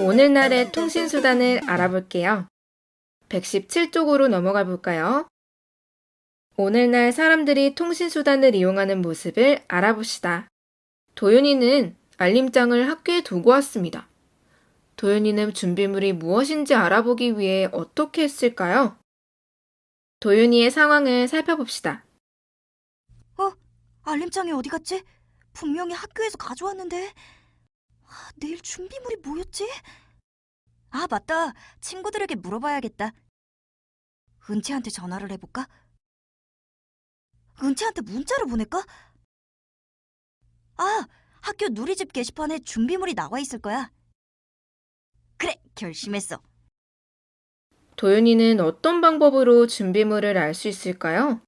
오늘날의 통신수단을 알아볼게요. 117쪽으로 넘어가 볼까요? 오늘날 사람들이 통신수단을 이용하는 모습을 알아봅시다. 도윤이는 알림장을 학교에 두고 왔습니다. 도윤이는 준비물이 무엇인지 알아보기 위해 어떻게 했을까요? 도윤이의 상황을 살펴봅시다. 어? 알림장이 어디 갔지? 분명히 학교에서 가져왔는데. 아, 내일 준비물이 뭐였지? 아, 맞다. 친구들에게 물어봐야겠다. 은채한테 전화를 해볼까? 은채한테 문자를 보낼까? 아, 학교 누리집 게시판에 준비물이 나와 있을 거야. 그래, 결심했어. 도윤이는 어떤 방법으로 준비물을 알 수 있을까요?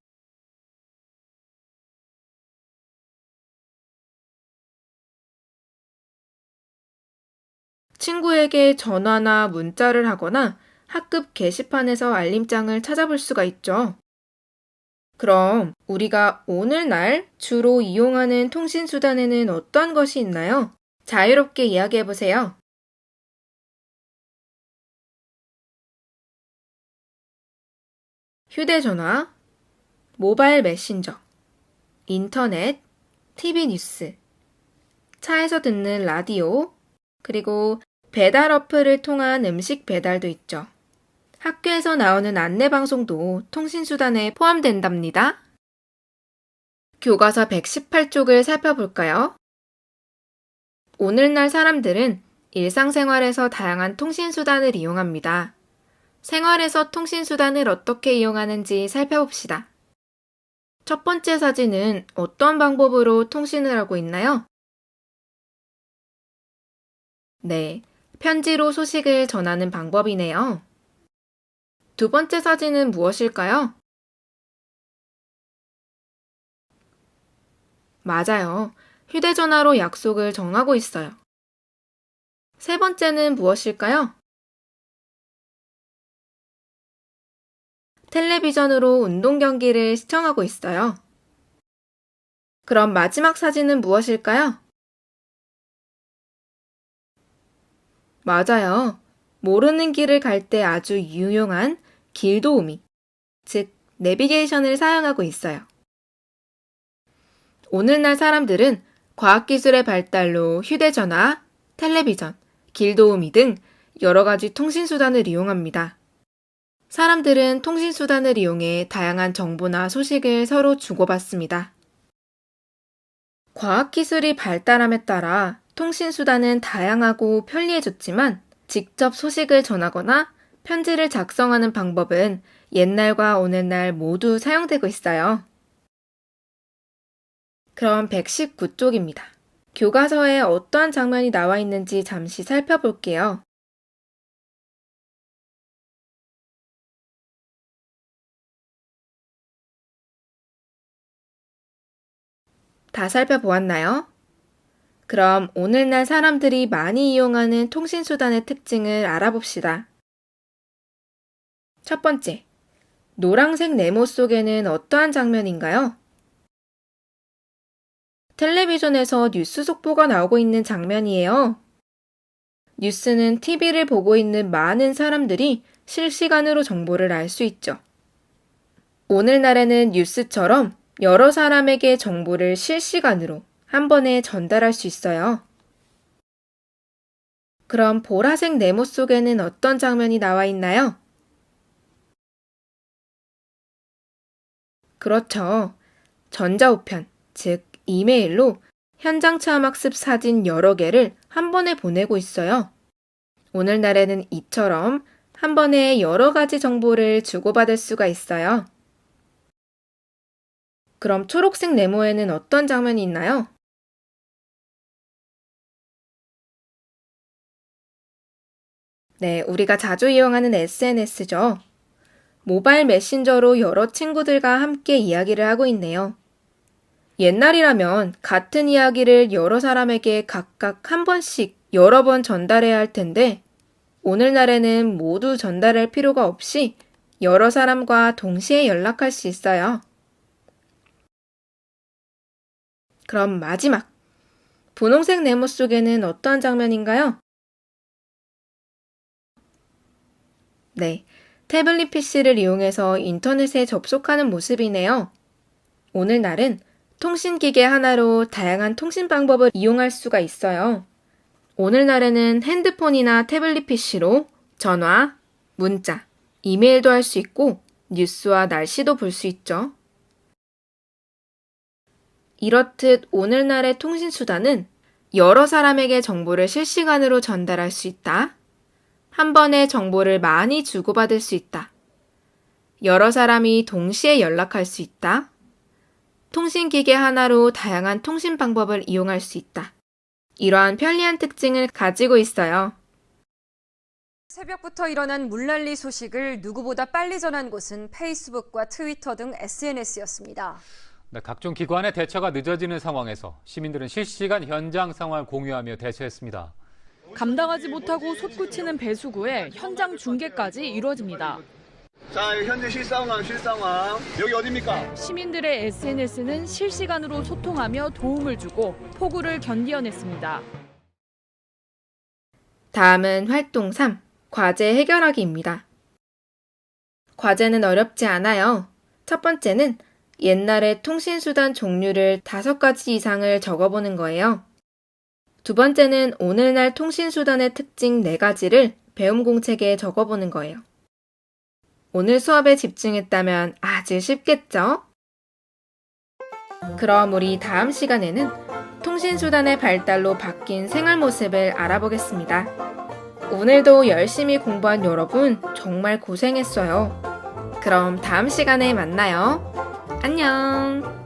친구에게 전화나 문자를 하거나 학급 게시판에서 알림장을 찾아볼 수가 있죠. 그럼 우리가 오늘날 주로 이용하는 통신수단에는 어떤 것이 있나요? 자유롭게 이야기해 보세요. 휴대전화, 모바일 메신저, 인터넷, TV 뉴스, 차에서 듣는 라디오, 그리고 배달 어플을 통한 음식 배달도 있죠. 학교에서 나오는 안내 방송도 통신수단에 포함된답니다. 교과서 118쪽을 살펴볼까요? 오늘날 사람들은 일상생활에서 다양한 통신수단을 이용합니다. 생활에서 통신수단을 어떻게 이용하는지 살펴봅시다. 첫 번째 사진은 어떤 방법으로 통신을 하고 있나요? 네, 편지로 소식을 전하는 방법이네요. 두 번째 사진은 무엇일까요? 맞아요. 휴대전화로 약속을 정하고 있어요. 세 번째는 무엇일까요? 텔레비전으로 운동 경기를 시청하고 있어요. 그럼 마지막 사진은 무엇일까요? 맞아요. 모르는 길을 갈 때 아주 유용한 길도우미, 즉, 내비게이션을 사용하고 있어요. 오늘날 사람들은 과학기술의 발달로 휴대전화, 텔레비전, 길도우미 등 여러 가지 통신수단을 이용합니다. 사람들은 통신수단을 이용해 다양한 정보나 소식을 서로 주고받습니다. 과학기술이 발달함에 따라 통신수단은 다양하고 편리해졌지만 직접 소식을 전하거나 편지를 작성하는 방법은 옛날과 오늘날 모두 사용되고 있어요. 그럼 119쪽입니다. 교과서에 어떠한 장면이 나와 있는지 잠시 살펴볼게요. 다 살펴보았나요? 그럼 오늘날 사람들이 많이 이용하는 통신수단의 특징을 알아봅시다. 첫 번째, 노란색 네모 속에는 어떠한 장면인가요? 텔레비전에서 뉴스 속보가 나오고 있는 장면이에요. 뉴스는 TV를 보고 있는 많은 사람들이 실시간으로 정보를 알 수 있죠. 오늘날에는 뉴스처럼 여러 사람에게 정보를 실시간으로 한 번에 전달할 수 있어요. 그럼 보라색 네모 속에는 어떤 장면이 나와 있나요? 그렇죠. 전자우편, 즉 이메일로 현장 체험 학습 사진 여러 개를 한 번에 보내고 있어요. 오늘날에는 이처럼 한 번에 여러 가지 정보를 주고받을 수가 있어요. 그럼 초록색 네모에는 어떤 장면이 있나요? 네, 우리가 자주 이용하는 SNS죠. 모바일 메신저로 여러 친구들과 함께 이야기를 하고 있네요. 옛날이라면 같은 이야기를 여러 사람에게 각각 한 번씩 여러 번 전달해야 할 텐데, 오늘날에는 모두 전달할 필요가 없이 여러 사람과 동시에 연락할 수 있어요. 그럼 마지막. 분홍색 네모 속에는 어떤 장면인가요? 네, 태블릿 PC를 이용해서 인터넷에 접속하는 모습이네요. 오늘날은 통신기계 하나로 다양한 통신 방법을 이용할 수가 있어요. 오늘날에는 핸드폰이나 태블릿 PC로 전화, 문자, 이메일도 할 수 있고 뉴스와 날씨도 볼 수 있죠. 이렇듯 오늘날의 통신수단은 여러 사람에게 정보를 실시간으로 전달할 수 있다. 한 번에 정보를 많이 주고받을 수 있다. 여러 사람이 동시에 연락할 수 있다. 통신기계 하나로 다양한 통신 방법을 이용할 수 있다. 이러한 편리한 특징을 가지고 있어요. 새벽부터 일어난 물난리 소식을 누구보다 빨리 전한 곳은 페이스북과 트위터 등 SNS였습니다. 네, 각종 기관의 대처가 늦어지는 상황에서 시민들은 실시간 현장 상황을 공유하며 대처했습니다. 감당하지 못하고 솟구치는 배수구에 현장 중계까지 이루어집니다. 자, 현재 실상황, 실상황. 여기 어딥니까? 시민들의 SNS는 실시간으로 소통하며 도움을 주고 폭우를 견디어냈습니다. 다음은 활동 3. 과제 해결하기입니다. 과제는 어렵지 않아요. 첫 번째는 옛날의 통신수단 종류를 다섯 가지 이상을 적어보는 거예요. 두 번째는 오늘날 통신수단의 특징 네 가지를 배움 공책에 적어보는 거예요. 오늘 수업에 집중했다면 아주 쉽겠죠? 그럼 우리 다음 시간에는 통신수단의 발달로 바뀐 생활 모습을 알아보겠습니다. 오늘도 열심히 공부한 여러분 정말 고생했어요. 그럼 다음 시간에 만나요. 안녕.